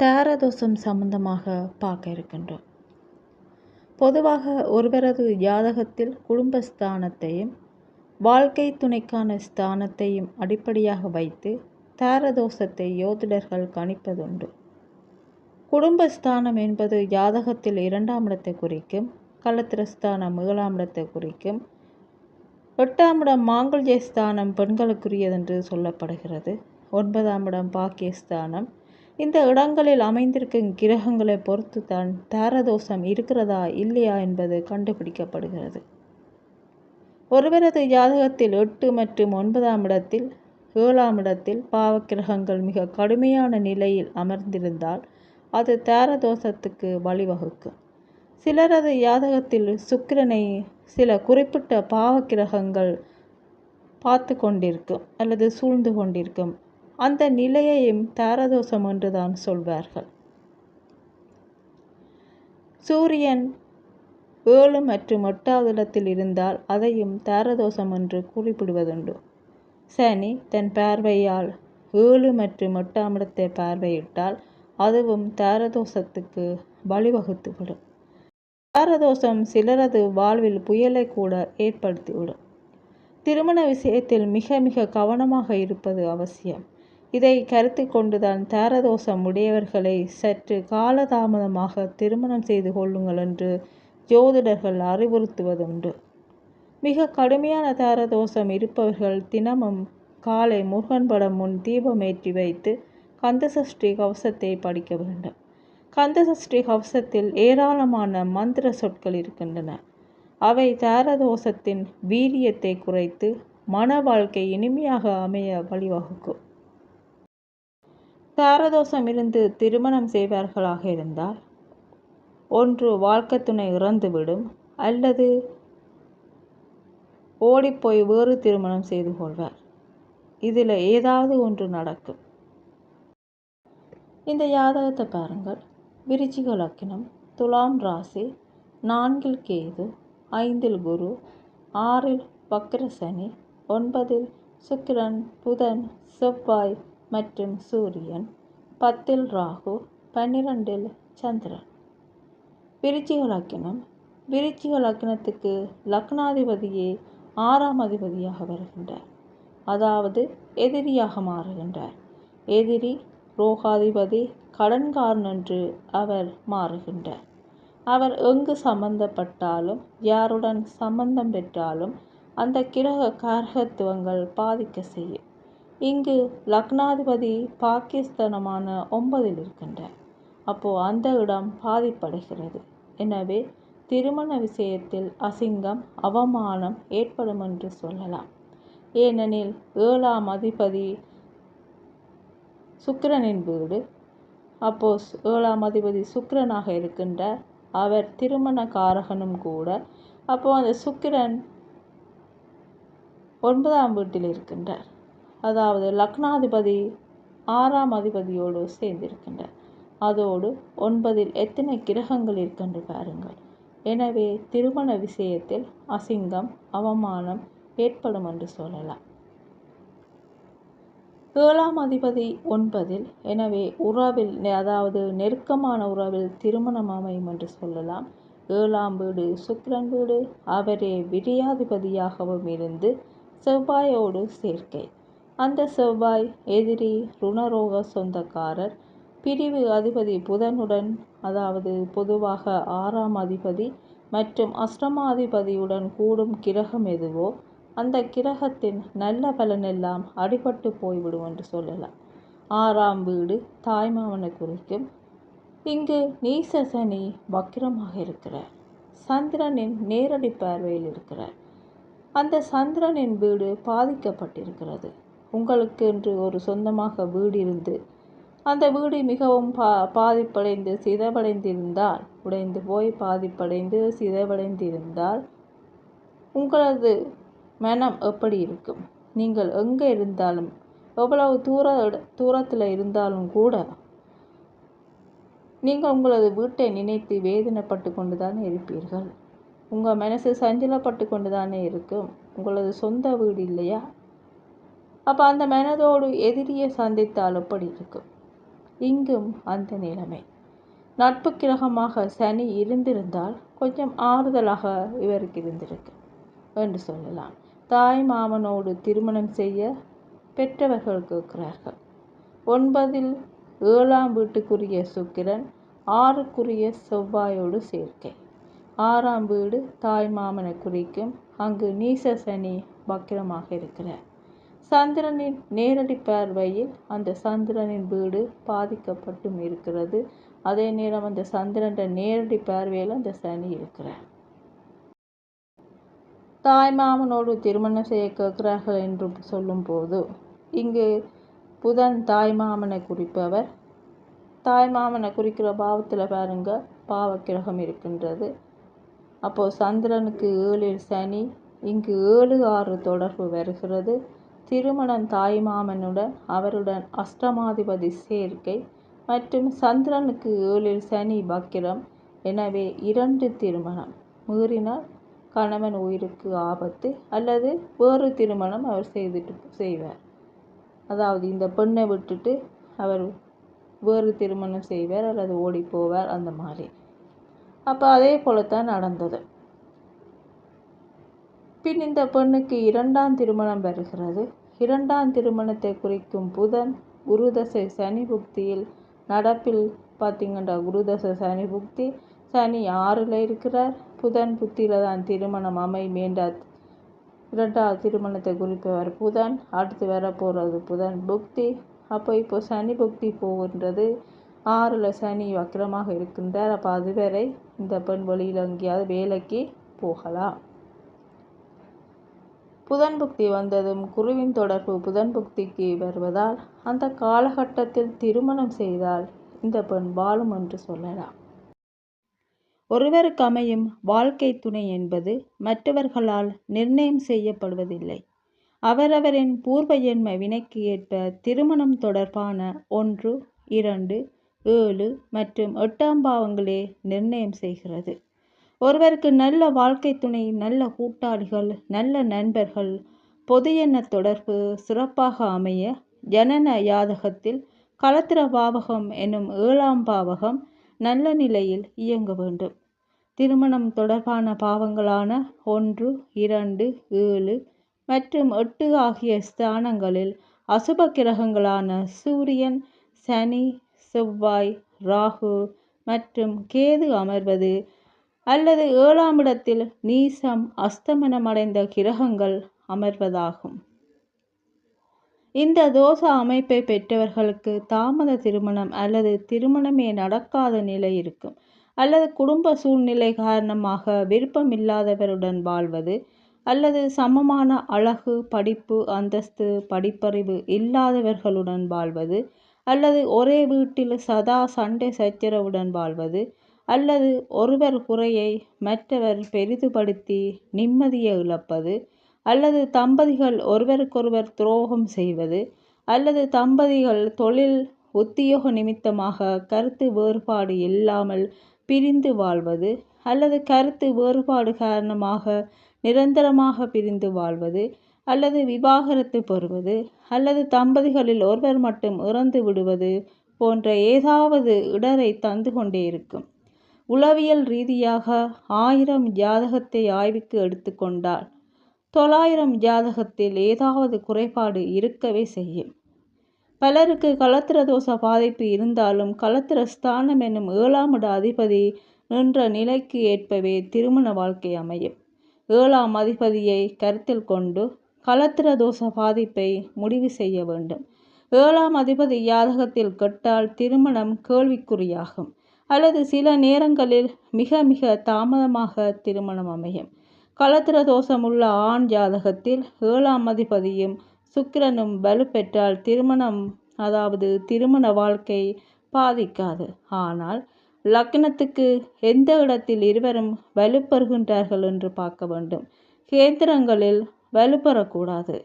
தாரதோஷம் சம்பந்தமாக பார்க்க இருக்கின்றோம். பொதுவாக ஒருவரது ஜாதகத்தில் குடும்பஸ்தானத்தையும் வாழ்க்கை துணைக்கான ஸ்தானத்தையும் அடிப்படையாக வைத்து தாரதோஷத்தை யோதிடர்கள் கணிப்பதுண்டு. குடும்பஸ்தானம் என்பது ஜாதகத்தில் இரண்டாம் இடத்தை குறிக்கும் களத்திரஸ்தானம் ஏழாம் இடத்தை குறிக்கும். எட்டாம் இடம் மாங்கல்ய ஸ்தானம் பெண்களுக்குரியதென்று சொல்லப்படுகிறது. ஒன்பதாம் இடம் பாக்கியஸ்தானம். இந்த இடங்களில் அமைந்திருக்கும் கிரகங்களை பொறுத்து தான் தாரதோஷம் இருக்கிறதா இல்லையா என்பது கண்டுபிடிக்கப்படுகிறது. ஒருவரது ஜாதகத்தில் எட்டு மற்றும் ஒன்பதாம் இடத்தில் ஏழாம் இடத்தில் பாவக்கிரகங்கள் மிக கடுமையான நிலையில் அமர்ந்திருந்தால் அது தாரதோஷத்துக்கு வழிவகுக்கும். சிலரது ஜாதகத்தில் சுக்கிரனை சில குறிப்பிட்ட பாவக்கிரகங்கள் பார்த்து கொண்டிருக்கும் அல்லது சூழ்ந்து கொண்டிருக்கும். அந்த நிலையையும் தாரதோஷம் என்றுதான் சொல்வார்கள். சூரியன் ஏழு மற்றும் எட்டாவது இடத்தில் இருந்தால் அதையும் தாரதோஷம் என்று குறிப்பிடுவதுண்டு. சனி தன் பார்வையால் ஏழு மற்றும் எட்டாம் இடத்தை பார்வையிட்டால் அதுவும் தாரதோஷத்துக்கு வழிவகுத்துவிடும். தாரதோஷம் சிலரது வாழ்வில் புயலை கூட ஏற்படுத்திவிடும். திருமண விஷயத்தில் மிக மிக கவனமாக இருப்பது அவசியம். இதை கருத்து கொண்டுதான் தாரதோஷம் உடையவர்களை சற்று காலதாமதமாக திருமணம் செய்து கொள்ளுங்கள் என்று ஜோதிடர்கள் அறிவுறுத்துவதுண்டு. மிக கடுமையான தாரதோஷம் இருப்பவர்கள் தினமும் காலை முருகன் படம் முன் தீபமேற்றி வைத்து கந்தசஷ்டி கவசத்தை படிக்க வேண்டும். கந்தசஷ்டி கவசத்தில் ஏராளமான மந்திர சொற்கள் இருக்கின்றன. அவை தாரதோஷத்தின் வீரியத்தை குறைத்து மன வாழ்க்கை இனிமையாக அமைய வழிவகுக்கும். தாரதோஷம் இருந்து திருமணம் செய்வார்களாக இருந்தால் ஒன்று வாழ்க்கை துணை இறந்துவிடும் அல்லது ஓடிப்போய் வேறு திருமணம் செய்து கொள்வார். இதில் ஏதாவது ஒன்று நடக்கும். இந்த ஜாதகத்தை பாருங்கள். விருச்சிக லக்கினம் துலாம் ராசி நான்கில் கேது ஐந்தில் குரு ஆறில் வக்ரசனி ஒன்பதில் சுக்கிரன் புதன் செவ்வாய் மற்றும் சூரியன். பத்தில் ராகு பன்னிரெண்டில் சந்திரன். விருச்சிக லக்கினம் விருச்சிக லக்னத்துக்கு லக்னாதிபதியே ஆறாம் அதிபதியாக வருகின்றார். அதாவது எதிரியாக மாறுகின்றார். எதிரி ரோகாதிபதி கடன்காரன் என்று அவர் மாறுகின்றார். அவர் எங்கு சம்பந்தப்பட்டாலும் யாருடன் சம்பந்தம் பெற்றாலும் அந்த கிரக காரகத்துவங்கள் பாதிக்க செய்யும். இங்கு லக்னாதிபதி பாகிஸ்தானமான ஒன்பதில் இருக்கின்றார். அப்போது அந்த இடம் பாதிப்படைகிறது. எனவே திருமண விஷயத்தில் அசிங்கம் அவமானம் ஏற்படும் என்று சொல்லலாம். ஏனெனில் ஏழாம் அதிபதி சுக்கிரனின் வீடு. அப்போ ஏழாம் அதிபதி சுக்கிரனாக இருக்கின்றார். அவர் திருமண காரகனும் கூட. அப்போ அந்த சுக்கிரன் ஒன்பதாம் வீட்டில் இருக்கின்றார். அதாவது லக்னாதிபதி ஆறாம் அதிபதியோடு சேர்ந்திருக்கின்றார். அதோடு ஒன்பதில் எத்தனை கிரகங்கள் இருக்கின்ற பாருங்கள். எனவே திருமண விஷயத்தில் அசிங்கம் அவமானம் ஏற்படும் என்று சொல்லலாம். ஏழாம் அதிபதி ஒன்பதில் எனவே உறவில் அதாவது நெருக்கமான உறவில் திருமணம் அமையும் என்று சொல்லலாம். ஏழாம் வீடு சுக்கிரன் வீடு அவரே விரியாதிபதியாகவும் இருந்து செவ்வாயோடு சேர்க்கை. அந்த செவ்வாய் எதிரி ருணரோக சொந்தக்காரர். பிரிவு அதிபதி புதனுடன் அதாவது பொதுவாக ஆறாம் அதிபதி மற்றும் அஷ்டமாதிபதியுடன் கூடும் கிரகம் எதுவோ அந்த கிரகத்தின் நல்ல பலனெல்லாம் அடிபட்டு போய்விடும் என்று சொல்லலாம். ஆறாம் வீடு தாய்மாமனை குறிக்கும். இங்கு நீச சனி வக்கிரமாக இருக்கிறார். சந்திரனின் நேரடி பார்வையில் இருக்கிறார். அந்த சந்திரனின் வீடு பாதிக்கப்பட்டிருக்கிறது. உங்களுக்கென்று ஒரு சொந்தமாக வீடு இருந்து அந்த வீடு மிகவும் பா பாதிப்படைந்து சிதவடைந்திருந்தால் உடைந்து போய் பாதிப்படைந்து சிதவடைந்திருந்தால் உங்களது மனம் எப்படி இருக்கும்? நீங்கள் எங்கே இருந்தாலும் எவ்வளவு தூர தூரத்தில் இருந்தாலும் கூட நீங்கள் உங்களது வீட்டை நினைத்து வேதனைப்பட்டு கொண்டு தானே இருப்பீர்கள். உங்கள் மனசு சஞ்சலப்பட்டு கொண்டு தானே இருக்கும். உங்களது சொந்த வீடு இல்லையா? அப்போ அந்த மனதோடு எதிரியை சந்தித்தால் எப்படி இருக்கும்? இங்கும் அந்த நிலைமை. நட்பு கிரகமாக சனி இருந்திருந்தால் கொஞ்சம் ஆறுதலாக இவருக்கு இருந்திருக்கு என்று சொல்லலாம். தாய் மாமனோடு திருமணம் செய்ய பெற்றவர்கள் கேட்கிறார்கள். ஒன்பதில் ஏழாம் வீட்டுக்குரிய சுக்கிரன் ஆறுக்குரிய செவ்வாயோடு சேர்க்கை. ஆறாம் வீடு தாய் மாமனை குறிக்கும். அங்கு நீச சனி வக்கிரமாக இருக்கிறார். சந்திரனின் நேரடி பார்வையில் அந்த சந்திரனின் வீடு பாதிக்கப்பட்டும் இருக்கிறது. அதே நேரம் அந்த சந்திரன் நேரடி பார்வையில் அந்த சனி இருக்கிறார். தாய் மாமனோடு திருமணம் செய்ய கேட்கிறார்கள் என்று சொல்லும்போது இங்கு புதன் தாய் மாமனை குறிப்பவர். தாய் மாமனை குறிக்கிற பாவத்தில் பாருங்க பாவக்கிரகம் இருக்கின்றது. அப்போது சந்திரனுக்கு ஏழில் சனி இங்கு ஏழு ஆறு தொடர்பு வருகிறது. திருமணம் தாய் மாமனுடன் அவருடன் அஷ்டமாதிபதி சேர்க்கை மற்றும் சந்திரனுக்கு ஏழில் சனி வக்கிரம். எனவே இரண்டு திருமணம். மீறினால் கணவன் உயிருக்கு ஆபத்து அல்லது வேறு திருமணம் அவர் செய்துட்டு செய்வார். அதாவது இந்த பெண்ணை விட்டுட்டு அவர் வேறு திருமணம் செய்வார் அல்லது ஓடி போவார் அந்த மாதிரி. அப்போ அதே போலத்தான் நடந்தது. பின் இந்த பெண்ணுக்கு இரண்டாம் திருமணம் வருகிறது. இரண்டாம் திருமணத்தை குறிக்கும் புதன் குருதசை சனி புக்தியில் நடப்பில் பார்த்தீங்கன்னா குருதசை சனி புக்தி சனி ஆறில் இருக்கிறார். புதன் புத்தியில் தான் திருமணம் அமை மேண்டா இரண்டாவது திருமணத்தை குறிப்பவர் புதன் அடுத்து வர போகிறது புதன் புக்தி. அப்போ இப்போ சனி புக்தி போகின்றது. ஆறில் சனி வக்கரமாக இருக்கின்றார். அப்போ அதுவரை இந்த பெண் வழியில் எங்கேயாவது வேலைக்கு போகலாம். புதன் புக்தி வந்ததும் குருவின் தொடர்பு புதன் புக்திக்கு வருவதால் அந்த காலகட்டத்தில் திருமணம் செய்தால் இந்த பெண் வாழும் என்று சொல்லலாம். ஒருவருக்கு அமையும் வாழ்க்கை துணை என்பது மற்றவர்களால் நிர்ணயம் செய்யப்படுவதில்லை. அவரவரின் பூர்வ ஜென்ம வினைக்கு ஏற்ப திருமணம் தொடர்பான ஒன்று இரண்டு ஏழு மற்றும் எட்டாம் பாவங்களே நிர்ணயம் செய்கிறது. ஒருவருக்கு நல்ல வாழ்க்கை துணை நல்ல கூட்டாளிகள் நல்ல நண்பர்கள் பொது எண்ண தொடர்பு சிறப்பாக அமைய ஜனன யாதகத்தில் கலத்திர பாவகம் எனும் ஏழாம் பாவகம் நல்ல நிலையில் இயங்க வேண்டும். திருமணம் தொடர்பான பாவங்களான ஒன்று இரண்டு ஏழு மற்றும் எட்டு ஆகிய ஸ்தானங்களில் அசுப கிரகங்களான சூரியன் சனி செவ்வாய் ராகு மற்றும் கேது அமர்வது அல்லது ஏழாம் இடத்தில் நீசம் அஸ்தமனமடைந்த கிரகங்கள் அமர்வதாகும். இந்த தோச அமைப்பை பெற்றவர்களுக்கு தாமத திருமணம் அல்லது திருமணமே நடக்காத நிலை இருக்கும். அல்லது குடும்ப சூழ்நிலை காரணமாக விருப்பமில்லாதவருடன் வாழ்வது அல்லது சமமான அழகு படிப்பு அந்தஸ்து படிப்பறிவு இல்லாதவர்களுடன் வாழ்வது அல்லது ஒரே வீட்டில் சதா சண்டை சச்சரவுடன் வாழ்வது அல்லது ஒருவர் குறையை மற்றவர் பெரிதுபடுத்தி நிம்மதியை இழப்பது அல்லது தம்பதிகள் ஒருவருக்கொருவர் துரோகம் செய்வது அல்லது தம்பதிகள் தொழில் உத்தியோக நிமித்தமாக கருத்து வேறுபாடு இல்லாமல் பிரிந்து வாழ்வது அல்லது கருத்து வேறுபாடு காரணமாக நிரந்தரமாக பிரிந்து வாழ்வது அல்லது விவாகரத்து பெறுவது அல்லது தம்பதிகளில் ஒருவர் மட்டும் இறந்து விடுவது போன்ற ஏதாவது இடரை தந்து கொண்டே இருக்கும். உளவியல் ரீதியாக ஆயிரம் ஜாதகத்தை ஆய்வுக்கு எடுத்துக்கொண்டால் தொள்ளாயிரம் ஜாதகத்தில் ஏதாவது குறைபாடு இருக்கவே செய்யும். பலருக்கு களத்திர தோஷ பாதிப்பு இருந்தாலும் களத்திர ஸ்தானம் என்னும் ஏழாம் இட அதிபதி நின்ற நிலைக்கு ஏற்பவே திருமண வாழ்க்கை அமையும். ஏழாம் அதிபதியை கருத்தில் கொண்டு கலத்திர தோஷ பாதிப்பை முடிவு செய்ய வேண்டும். ஏழாம் அதிபதி யாதகத்தில் கெட்டால் திருமணம் கேள்விக்குறியாகும். அல்லது சில நேரங்களில் மிக மிக தாமதமாக திருமணம் அமையும். கலத்திர தோஷமுள்ள ஆண் ஜாதகத்தில் ஏழாம் அதிபதியும் சுக்கிரனும் வலுப்பெற்றால் திருமணம் அதாவது திருமண வாழ்க்கை பாதிக்காது. ஆனால் லக்னத்துக்கு எந்த இடத்தில் இருவரும் வலுப்பெறுகின்றார்கள் என்று பார்க்க வேண்டும். கேந்திரங்களில் வலுப்பெறக்கூடாது.